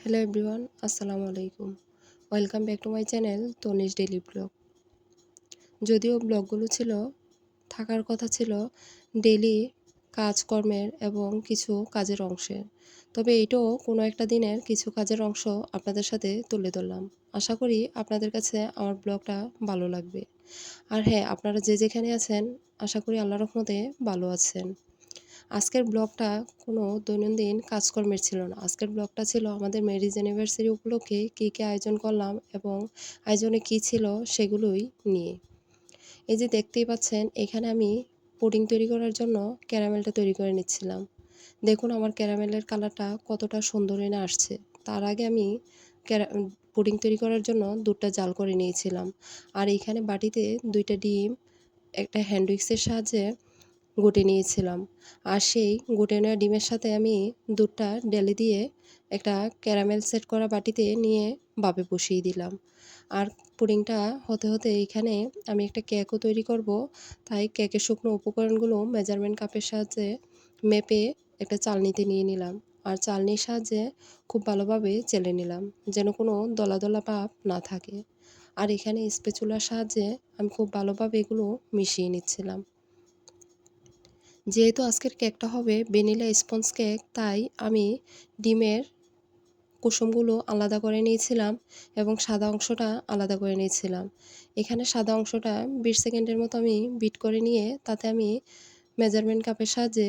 Hello everyone, আসসালামু আলাইকুম। Welcome back to my channel Tanish daily vlog. যদিও ব্লগগুলো ছিল, থাকার কথা ছিল ডেলি কাজকর্মের এবং কিছু কাজের অংশের। তবে এইটাও কোনো একটা দিনের কিছু কাজের অংশ আপনাদের সাথে তুলে ধরলাম। আশা করি আপনাদের কাছে আমার ব্লগটা ভালো লাগবে। আর হ্যাঁ আপনারা যে যেখানে আছেন, আশা করি আল্লাহ রহমতে ভালো আছেন। আজকের ব্লগটা কোনো দৈনন্দিন কাজকর্মের ছিল না। আজকের ব্লগটা ছিল আমাদের ম্যারিজ অ্যানিভার্সারি উপলক্ষে কী কী আয়োজন করলাম এবং আয়োজনে কী ছিল সেগুলোই নিয়ে। এই যে দেখতেই পাচ্ছেন, এখানে আমি পুডিং তৈরি করার জন্য ক্যারামেলটা তৈরি করে নিচ্ছিলাম। দেখুন আমার ক্যারামেলের কালারটা কতটা সুন্দর এনে আসছে। তার আগে আমি ক্যারা পুডিং তৈরি করার জন্য দুধটা জাল করে নিয়েছিলাম। আর এখানে বাটিতে দুইটা ডিম, একটা হ্যান্ড উইক্সের সাহায্যে গুটে নিয়েছিলাম। আর সেই গুটে নেওয়া ডিমের সাথে আমি দুধটা ডেলে দিয়ে একটা ক্যারামেল সেট করা বাটিতে নিয়ে বাপে বসিয়ে দিলাম। আর পুডিংটা হতে হতে এইখানে আমি একটা কেকও তৈরি করব। তাই কেকের শুকনো উপকরণগুলো মেজারমেন্ট কাপের সাহায্যে মেপে একটা চালনিতে নিয়ে নিলাম। আর চালনির সাহায্যে খুব ভালোভাবে চেলে নিলাম, যেন কোনো দলা দলা ভাব না থাকে। আর এখানে স্পেচুলার সাহায্যে আমি খুব ভালোভাবে এগুলো মিশিয়ে নিচ্ছিলাম। যেহেতু আজকের কেকটা হবে ভ্যানিলা স্পঞ্জ কেক, তাই আমি ডিমের কুসুমগুলো আলাদা করে নিয়েছিলাম এবং সাদা অংশটা আলাদা করে নিয়েছিলাম। এখানে সাদা অংশটা বিশ সেকেন্ডের মতো আমি বিট করে নিয়ে তাতে আমি মেজারমেন্ট কাপের সাহায্যে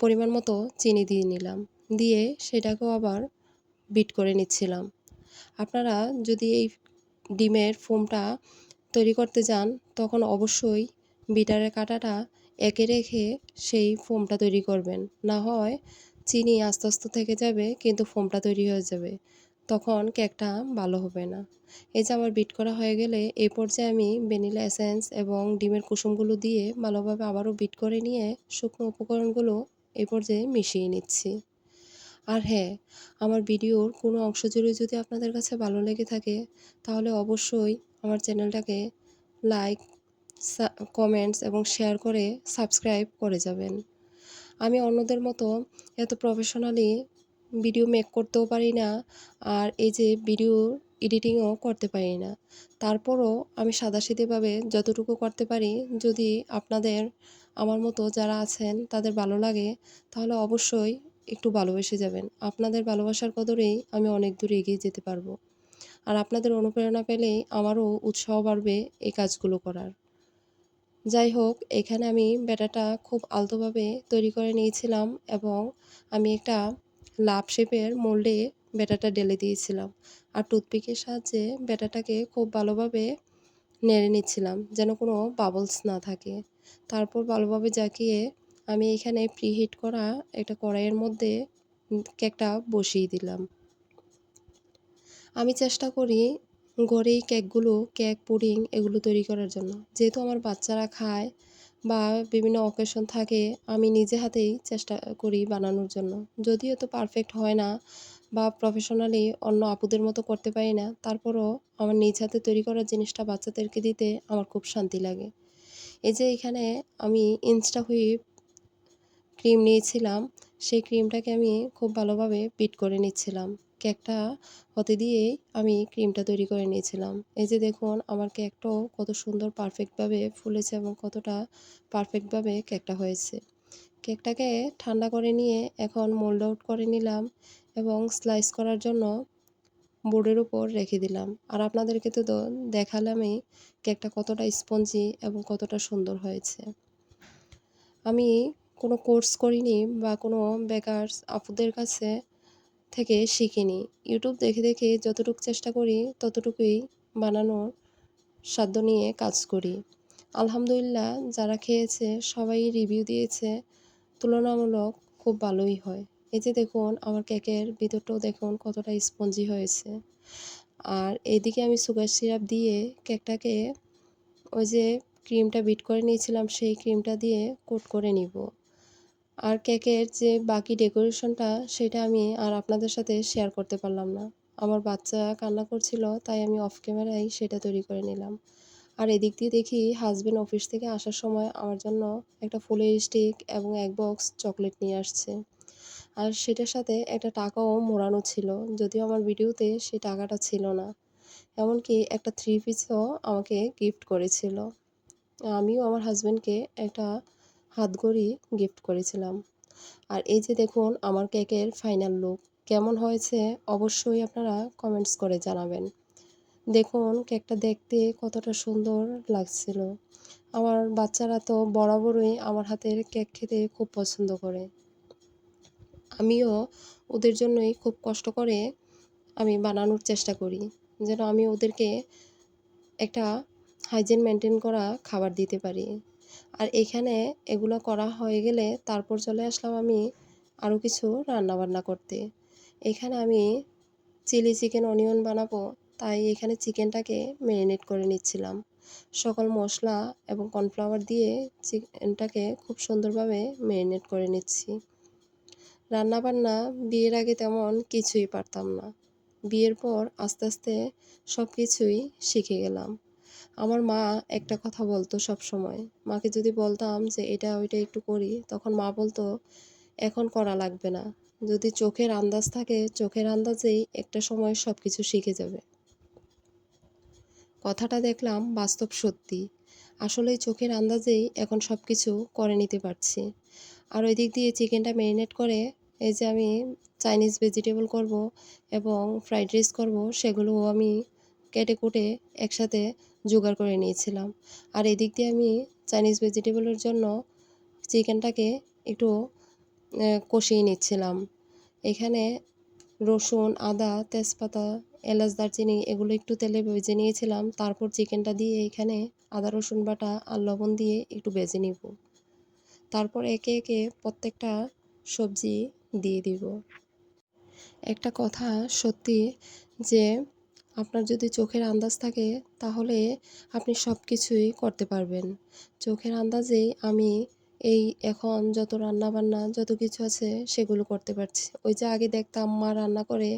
পরিমাণ মতো চিনি দিয়ে নিলাম। দিয়ে সেটাকেও আবার বিট করে নিচ্ছিলাম। আপনারা যদি এই ডিমের ফোমটা তৈরি করতে যান তখন অবশ্যই বিটারের কাঁটাটা একে রেখে সেই ফোমটা তৈরি করবেন। না হয় চিনি আস্তে আস্তে থেকে যাবে, কিন্তু ফোমটা তৈরি হয়ে যাবে। তখন কেকটা ভালো হবে না। এই যে আমার বিট করা হয়ে গেলে এই পর্যায়ে আমি ভ্যানিলা এসেন্স এবং ডিমের কুসুমগুলো দিয়ে ভালোভাবে আবারও বিট করে নিয়ে শুকনো উপকরণগুলো এই পর্যায়ে মিশিয়ে নিচ্ছি। আর হ্যাঁ আমার ভিডিওর কোনো অংশ জুড়ে যদি আপনাদের কাছে ভালো লেগে থাকে, তাহলে অবশ্যই আমার চ্যানেলটাকে লাইক কমেন্টস এবং শেয়ার করে সাবস্ক্রাইব করে যাবেন। আমি অন্যদের মতো এত প্রফেশনালি ভিডিও মেক করতেও পারি না আর এই যে ভিডিও এডিটিংও করতে পারি না। তারপরও আমি সাদাসিধেভাবে যতটুকু করতে পারি, যদি আপনাদের, আমার মতো যারা আছেন তাদের ভালো লাগে, তাহলে অবশ্যই একটু ভালোবেসে যাবেন। আপনাদের ভালোবাসার কদরেই আমি অনেক দূর এগিয়ে যেতে পারব। আর আপনাদের অনুপ্রেরণা পেলেই আমারও উৎসাহ বাড়বে এই কাজগুলো করার। যাই হোক, এখানে আমি ব্যাটাটা খুব আলতোভাবে তৈরি করে নিয়েছিলাম এবং আমি একটা লাভ শেপের মোল্ডে ব্যাটাটা ঢেলে দিয়েছিলাম। আর টুথপিকের সাহায্যে ব্যাটাটাকে খুব ভালোভাবে নেড়ে নিচ্ছিলাম যেন কোনো বাবলস না থাকে। তারপর ভালোভাবে জাকিয়ে আমি এখানে প্রিহিট করা একটা কড়াইয়ের মধ্যে কেকটা বসিয়ে দিলাম। আমি চেষ্টা করি ঘরেই কেকগুলো, কেক পুডিং এগুলো তৈরি করার জন্য। যেহেতু আমার বাচ্চারা খায় বা বিভিন্ন অকেশন থাকে, আমি নিজে হাতেই চেষ্টা করি বানানোর জন্য। যদিও তো পারফেক্ট হয় না বা প্রফেশনালি অন্য আপুদের মতো করতে পারি না, তারপরও আমার নিজ হাতে তৈরি করার জিনিসটা বাচ্চাদেরকে দিতে আমার খুব শান্তি লাগে। এই যে এখানে আমি ইনস্টা হুইপ ক্রিম নিয়েছিলাম সেই ক্রিমটাকে আমি খুব ভালোভাবে বিট করে নিচ্ছিলাম। কেকটা হতে দিয়েই আমি ক্রিমটা তৈরি করে নিয়েছিলাম। এই যে দেখুন, আমার কেকটাও কত সুন্দর পারফেক্টভাবে ফুলেছে এবং কতটা পারফেক্টভাবে কেকটা হয়েছে। কেকটাকে ঠান্ডা করে নিয়ে এখন মোল্ড আউট করে নিলাম এবং স্লাইস করার জন্য বোর্ডের উপর রেখে দিলাম। আর আপনাদেরকে তো দেখালামই কেকটা কতটা স্পঞ্জি এবং কতটা সুন্দর হয়েছে। আমি কোনো কোর্স করিনি বা কোনো বেকার্স আপুদের কাছে থেকে শিখিনি। ইউটিউব দেখে দেখে যতটুকু চেষ্টা করি, ততটুকুই বানানোর সাধ্য নিয়ে কাজ করি। আলহামদুলিল্লাহ, যারা খেয়েছে, সবাই রিভিউ দিয়েছে, তুলনামূলক খুব ভালোই হয়। এই যে দেখুন, আমার কেকের ভিতরটাও দেখুন কতটা স্পঞ্জি হয়েছে। আর এদিকে আমি সুগার সিরাপ দিয়ে কেকটাকে ওই যে ক্রিমটা বিট করে নিয়েছিলাম, সেই ক্রিমটা দিয়ে কোট করে নিব। আর কেকের যে বাকি ডেকোরেশনটা, সেটা আমি আর আপনাদের সাথে শেয়ার করতে পারলাম না। আমার বাচ্চা কান্না করছিল, তাই আমি অফ ক্যামেরায় সেটা তৈরি করে নিলাম। আর এদিক দিয়ে দেখি হাজব্যান্ড অফিস থেকে আসার সময় আমার জন্য একটা ফুলের স্টিক এবং এক বক্স চকলেট নিয়ে আসছে। আর সেটার সাথে একটা টাকাও মোড়ানো ছিল, যদিও আমার ভিডিওতে সেই টাকাটা ছিল না। এমনকি একটা থ্রি পিসও আমাকে গিফট করেছিল। আমিও আমার হাজব্যান্ডকে একটা হাতঘড়ি গিফট করেছিলাম। আর এই যে দেখুন, আমার কেকের ফাইনাল লুক কেমন হয়েছে অবশ্যই আপনারা কমেন্টস করে জানাবেন। দেখুন কেকটা দেখতে কতটা সুন্দর লাগছিল। আমার বাচ্চারা তো বরাবরই আমার হাতের কেক খেতে খুব পছন্দ করে। আমিও ওদের জন্যই খুব কষ্ট করে আমি বানানোর চেষ্টা করি, যেন আমি ওদেরকে একটা হাইজিন মেনটেন করা খাবার দিতে পারি। আর এখানে এগুলো করা হয়ে গেলে তারপর চলে আসলাম আমি আরও কিছু রান্নাবান্না করতে। এখানে আমি চিলি চিকেন অনিয়ন বানাবো, তাই এখানে চিকেনটাকে ম্যারিনেট করে নিচ্ছিলাম। সকল মশলা এবং কর্নফ্লাওয়ার দিয়ে চিকেনটাকে খুব সুন্দরভাবে ম্যারিনেট করে নিচ্ছি। রান্নাবান্না বিয়ের আগে তেমন কিছুই পারতাম না। বিয়ের পর আস্তে আস্তে সব কিছুই শিখে গেলাম। আমার মা একটা কথা বলতো সব সময় মাকে যদি বলতাম যে, এটা ওইটা একটু করি, তখন মা বলতো, এখন করা লাগবে না। যদি চোখের আন্দাজ থাকে, চোখের আন্দাজেই একটা সময় সব কিছু শিখে যাবে। কথাটা দেখলাম বাস্তব সত্যি। আসলেই চোখের আন্দাজেই এখন সব কিছু করে নিতে পারছি। আর ওই দিক দিয়ে চিকেনটা ম্যারিনেট করে, এই যে আমি চাইনিজ ভেজিটেবল করব এবং ফ্রাইড রাইস করব, সেগুলোও আমি কেটে কুটে একসাথে জোগাড় করে নিয়েছিলাম। আর এদিক দিয়ে আমি চাইনিজ ভেজিটেবলের জন্য চিকেনটাকে একটু কষিয়ে নিচ্ছিলাম। এখানে রসুন, আদা, তেজপাতা, এলাচ, দারচিনি এগুলো একটু তেলে ভেজে নিয়েছিলাম। তারপর চিকেনটা দিয়ে এখানে আদা, রসুন বাটা আর লবণ দিয়ে একটু ভেজে নিব। তারপর একে একে প্রত্যেকটা সবজি দিয়ে দিব। একটা কথা সত্যি যে আপনার যদি চোখের আন্দাজ থাকে, তাহলে আপনি সব কিছুই করতে পারবেন। চোখের আন্দাজেই আমি এই এখন যত রান্না বান্না যত কিছু আছে, সেগুলো করতে পারছি। ওই যে আগে দেখতাম মা রান্না করে,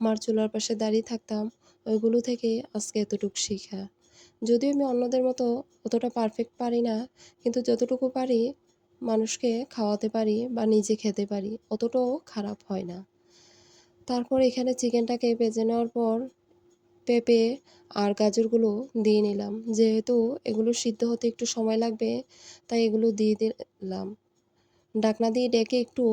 মার চুলার পাশে দাঁড়িয়ে থাকতাম, ওইগুলো থেকে আজকে এতটুকু শিখা। যদিও আমি অন্যদের মতো অতটা পারফেক্ট পারি না, কিন্তু যতটুকু পারি, মানুষকে খাওয়াতে পারি বা নিজে খেতে পারি, অতটাও খারাপ হয় না। তারপর এখানে চিকেনটাকে বেজে নেওয়ার পর পেঁপে আর গাজরগুলো দিয়ে নিলাম। যেহেতু এগুলো সিদ্ধ হতে একটু সময় লাগবে, তাই এগুলো দিয়ে দিলাম। ডাকনা দিয়ে ডেকে একটু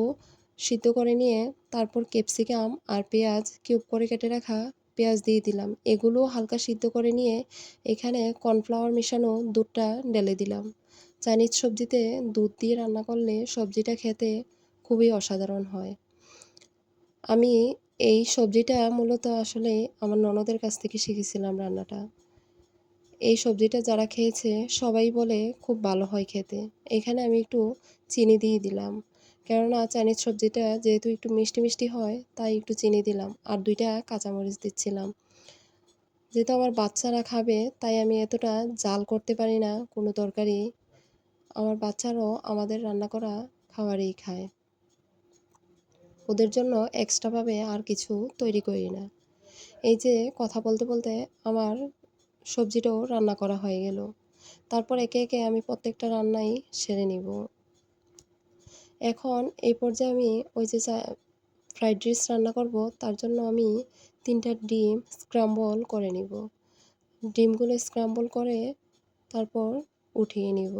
সিদ্ধ করে নিয়ে তারপর ক্যাপসিকাম আর পেঁয়াজ কিউব করে কেটে রাখা পেঁয়াজ দিয়ে দিলাম। এগুলো হালকা সিদ্ধ করে নিয়ে এখানে কর্নফ্লাওয়ার মেশানো দুধটা ঢেলে দিলাম। চাইনিজ সবজিতে দুধ দিয়ে রান্না করলে সবজিটা খেতে খুবই অসাধারণ হয়। আমি এই সবজিটা মূলত আসলে আমার ননদের কাছ থেকে শিখেছিলাম রান্নাটা। এই সবজিটা যারা খেয়েছে, সবাই বলে খুব ভালো হয় খেতে। এখানে আমি একটু চিনি দিয়ে দিলাম। কেননা চাইনিজ সবজিটা যেহেতু একটু মিষ্টি মিষ্টি হয়, তাই একটু চিনি দিলাম আর দুইটা কাঁচামরিচ দিচ্ছিলাম। যেহেতু আমার বাচ্চারা খাবে, তাই আমি এতটা জাল করতে পারি না, কোনো তরকারি। আমার বাচ্চারাও আমাদের রান্না করা খাবারই খায়। ওদের জন্য এক্সট্রাভাবে আর কিছু তৈরি করি না। এই যে কথা বলতে বলতে আমার সবজিটাও রান্না করা হয়ে গেল। তারপর একে একে আমি প্রত্যেকটা রান্নাই সেরে নিব। এখন এই পর্যায়ে আমি ওই যে ফ্রাইড রাইস রান্না করব, তার জন্য আমি তিনটা ডিম স্ক্রাম্বল করে নিব। ডিমগুলো স্ক্রাম্বল করে তারপর উঠিয়ে নিব।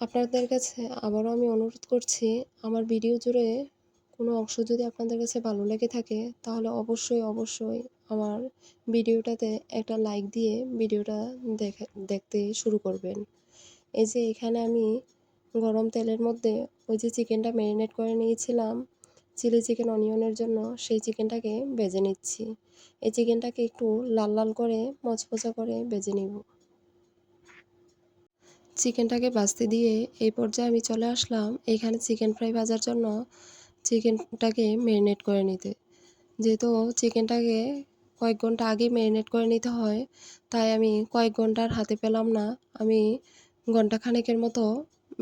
আপনাদের কাছে আবারও আমি অনুরোধ করছি, আমার ভিডিও জুড়ে কোনো অংশ যদি আপনাদের কাছে ভালো লেগে থাকে, তাহলে অবশ্যই অবশ্যই আমার ভিডিওটাতে একটা লাইক দিয়ে ভিডিওটা দেখা, দেখতে শুরু করবেন। এই যে এখানে আমি গরম তেলের মধ্যে ওই যে চিকেনটা ম্যারিনেট করে নিয়েছিলাম, চিলি চিকেন অনিয়নের জন্য সেই চিকেনটাকে বেজে নিচ্ছি। এই চিকেনটাকে একটু লাল লাল করে মচমচা করে বেজে নিব। চিকেনটাকে ভাজতে দিয়ে এই পর্যায়ে আমি চলে আসলাম এখানে চিকেন ফ্রাই ভাজার জন্য চিকেনটাকে ম্যারিনেট করে নিতে। যেহেতু চিকেনটাকে কয়েক ঘণ্টা আগে ম্যারিনেট করে নিতে হয়, তাই আমি কয়েক ঘণ্টার হাতে পেলাম না। আমি ঘণ্টা খানেকের মতো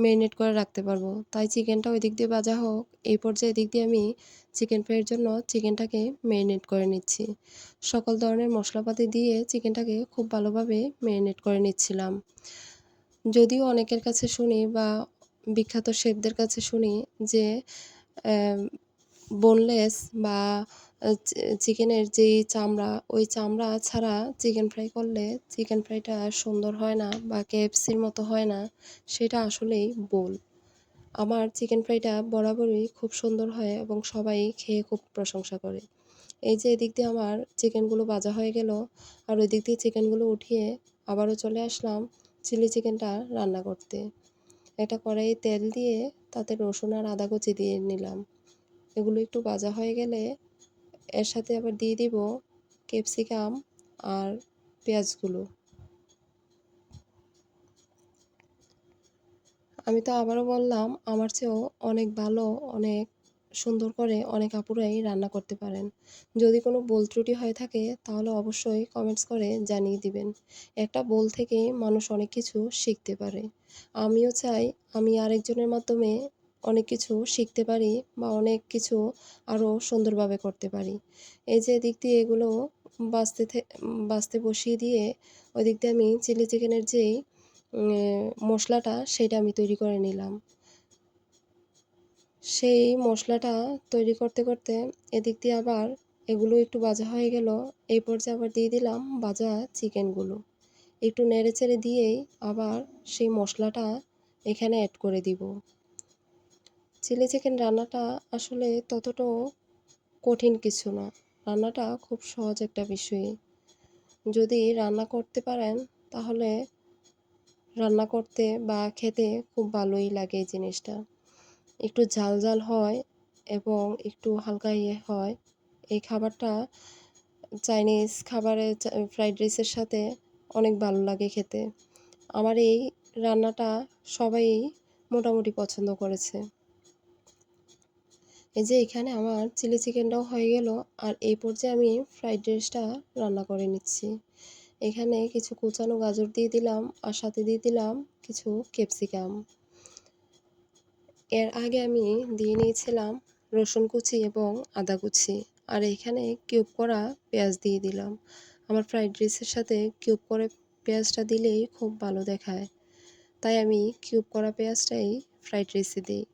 ম্যারিনেট করে রাখতে পারব। তাই চিকেনটা ওই দিক দিয়ে ভাজা হোক, এই পর্যায়ে দিক দিয়ে আমি চিকেন ফ্রাইয়ের জন্য চিকেনটাকে ম্যারিনেট করে নিচ্ছি। সকল ধরনের মশলাপাতি দিয়ে চিকেনটাকে খুব ভালোভাবে ম্যারিনেট করে নিচ্ছিলাম। যদিও অনেকের কাছে শুনি বা বিখ্যাত শেফদের কাছে শুনি যে বোনলেস বা চিকেনের যেই চামড়া, ওই চামড়া ছাড়া চিকেন ফ্রাই করলে চিকেন ফ্রাইটা সুন্দর হয় না বা কেএফসির মতো হয় না, সেটা আসলেই ভুল। আমার চিকেন ফ্রাইটা বরাবরই খুব সুন্দর হয় এবং সবাই খেয়ে খুব প্রশংসা করে। এই যে এদিক দিয়ে আমার চিকেনগুলো ভাজা হয়ে গেল, আর ওই দিক দিয়ে চিকেনগুলো উঠিয়ে আবারও চলে আসলাম চিলি চিকেনটা রান্না করতে। একটা কড়াইয়ে তেল দিয়ে তাতে রসুন আর আদা কুচি দিয়ে নিলাম। এগুলো একটু ভাজা হয়ে গেলে এর সাথে আবার দিয়ে দিব ক্যাপসিকাম আর পেঁয়াজগুলো। আমি তো আবারও বললাম, আমার চেয়েও অনেক ভালো, অনেক সুন্দর করে অনেক আপুরাই রান্না করতে পারেন। যদি কোনো ভুল ত্রুটি হয়ে থাকে, তাহলে অবশ্যই কমেন্টস করে জানিয়ে দিবেন। একটা ভুল থেকে মানুষ অনেক কিছু শিখতে পারে। আমিও চাই আমি আরেকজনের মাধ্যমে অনেক কিছু শিখতে পারি বা অনেক কিছু আরও সুন্দরভাবে করতে পারি। এই যে দিক দিয়ে এগুলো বাঁচতে বাঁচতে বসিয়ে দিয়ে ওই দিক দিয়ে আমি চিলি চিকেনের যেই মশলাটা, সেটা আমি তৈরি করে নিলাম। সেই মশলাটা তৈরি করতে করতে এদিক দিয়ে আবার এগুলো একটু ভাজা হয়ে গেল। এই পর্যায়ে আবার দিয়ে দিলাম ভাজা চিকেনগুলো। একটু নেড়ে চেড়ে দিয়েই আবার সেই মশলাটা এখানে অ্যাড করে দিব। চিলি চিকেন রান্নাটা আসলে ততটাও কঠিন কিছু না। রান্নাটা খুব সহজ একটা বিষয়। যদি রান্না করতে পারেন, তাহলে রান্না করতে বা খেতে খুব ভালোই লাগে এই জিনিসটা। একটু ঝাল ঝাল হয় এবং একটু হালকা ইয়ে হয়। এই খাবারটা চাইনিজ খাবারের ফ্রাইড রাইসের সাথে অনেক ভালো লাগে খেতে। আমার এই রান্নাটা সবাই মোটামুটি পছন্দ করেছে। এই যে এখানে আমার চিলি চিকেনটাও হয়ে গেল আর এই পর্যায়ে আমি ফ্রাইড রাইসটা রান্না করে নিচ্ছি। এখানে কিছু কুচানো গাজর দিয়ে দিলাম আর সাথে দিয়ে দিলাম কিছু ক্যাপসিকাম। এর আগে আমি দিয়ে নিয়েছিলাম রসুন কুচি এবং আদা কুচি। আর এখানে কিউব করা পেঁয়াজ দিয়ে দিলাম। আমার ফ্রাইড রাইসের সাথে কিউব করে পেঁয়াজটা দিলেই খুব ভালো দেখায়। তাই আমি কিউব করা পেঁয়াজটাই ফ্রাইড রাইসে দিই।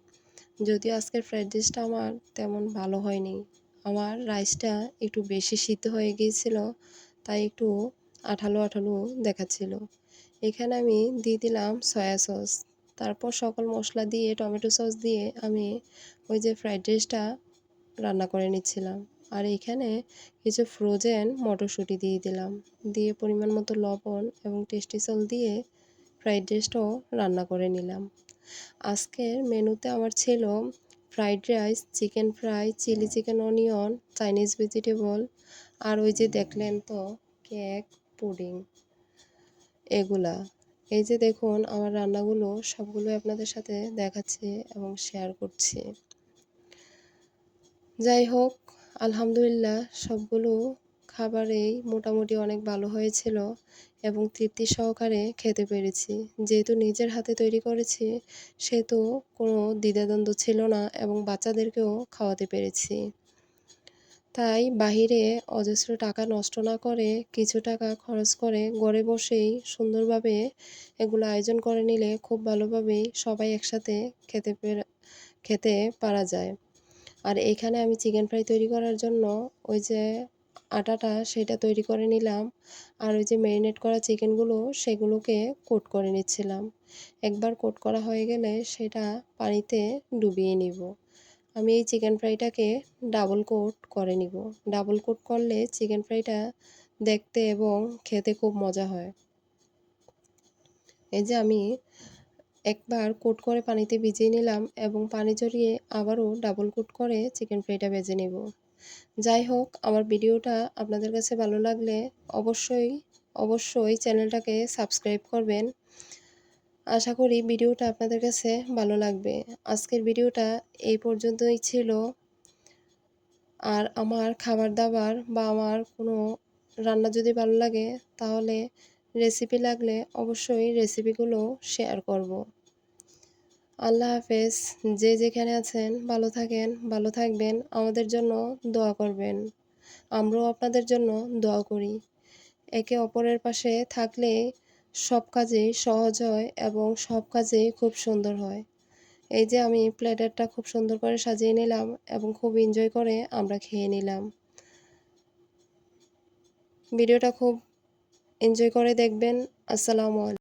যদিও আজকের ফ্রাইড রাইসটা আমার তেমন ভালো হয়নি। আমার রাইসটা একটু বেশি সিদ্ধ হয়ে গিয়েছিল, তাই একটু আঠালো আঠালো দেখাচ্ছিল। এখানে আমি দিয়ে দিলাম সয়া সস। তারপর সকল মশলা দিয়ে, টমেটো সস দিয়ে আমি ওই যে ফ্রাইড রাইসটা রান্না করে নিচ্ছিলাম। আর এখানে কিছু ফ্রোজেন মটরশুঁটি দিয়ে দিলাম। দিয়ে পরিমাণ মতো লবণ এবং টেস্টি সল দিয়ে ফ্রাইড রাইসটাও রান্না করে নিলাম। আজকের মেনুতে আমার ছিল fried rice chicken fry chilli chicken onion Chinese vegetable আর ওই যে দেখলেন তো কেক পুডিং এগুলা। এই যে দেখুন, আমার রান্নাগুলো সবগুলো আপনাদের সাথে দেখাচ্ছি এবং শেয়ার করছি। যাই হোক, আলহামদুলিল্লাহ সবগুলো খাবারেই মোটামুটি অনেক ভালো হয়েছিল এবং তৃপ্তি সহকারে খেতে পেরেছি। যেহেতু নিজের হাতে তৈরি করেছি, সেহেতু কোনো দ্বিধাদ্বন্দ্ব ছিল না এবং বাচ্চাদেরকেও খাওয়াতে পেরেছি। তাই বাহিরে অজস্র টাকা নষ্ট না করে কিছু টাকা খরচ করে ঘরে বসেই সুন্দরভাবে এগুলো আয়োজন করে নিলে খুব ভালোভাবেই সবাই একসাথে খেতে খেতে পারা যায়। আর এখানে আমি চিকেন ফ্রাই তৈরি করার জন্য ওই যে আটাটা সেটা তৈরি করে নিলাম আর ওই যে ম্যারিনেট করা চিকেনগুলো সেগুলোকে কোট করে নিচ্ছিলাম। একবার কোট করা হয়ে গেলে সেটা পানিতে ডুবিয়ে নিব। আমি এই চিকেন ফ্রাইটাকে ডাবল কোট করে নিব। ডাবল কোট করলে চিকেন ফ্রাইটা দেখতে এবং খেতে খুব মজা হয়। এই যে আমি একবার কোট করে পানিতে ভিজিয়ে নিলাম এবং পানি জড়িয়ে আবারও ডাবল কোট করে চিকেন ফ্রাইটা ভেজে নেব। যাই হোক, আমার ভিডিওটা আপনাদের কাছে ভালো লাগলে অবশ্যই অবশ্যই চ্যানেলটাকে সাবস্ক্রাইব করবেন। আশা করি ভিডিওটা আপনাদের কাছে ভালো লাগবে। আজকের ভিডিওটা এই পর্যন্তই ছিল। আর আমার খাবার দাবার বা আমার কোনো রান্না যদি ভালো লাগে, তাহলে রেসিপি লাগলে অবশ্যই রেসিপিগুলো শেয়ার করব। আল্লাহ হাফেজ। যে যেখানে আছেন, ভালো থাকেন, ভালো থাকবেন, আমাদের জন্য দোয়া করবেন। আমরাও আপনাদের জন্য দোয়া করি। একে অপরের পাশে থাকলে সব কাজেই সহজ হয় এবং সব কাজেই খুব সুন্দর হয়। এই যে আমি প্ল্যাটারটা খুব সুন্দর করে সাজিয়ে নিলাম এবং খুব এনজয় করে আমরা খেয়ে নিলাম। ভিডিওটা খুব এনজয় করে দেখবেন। আসসালামু আলাইকুম।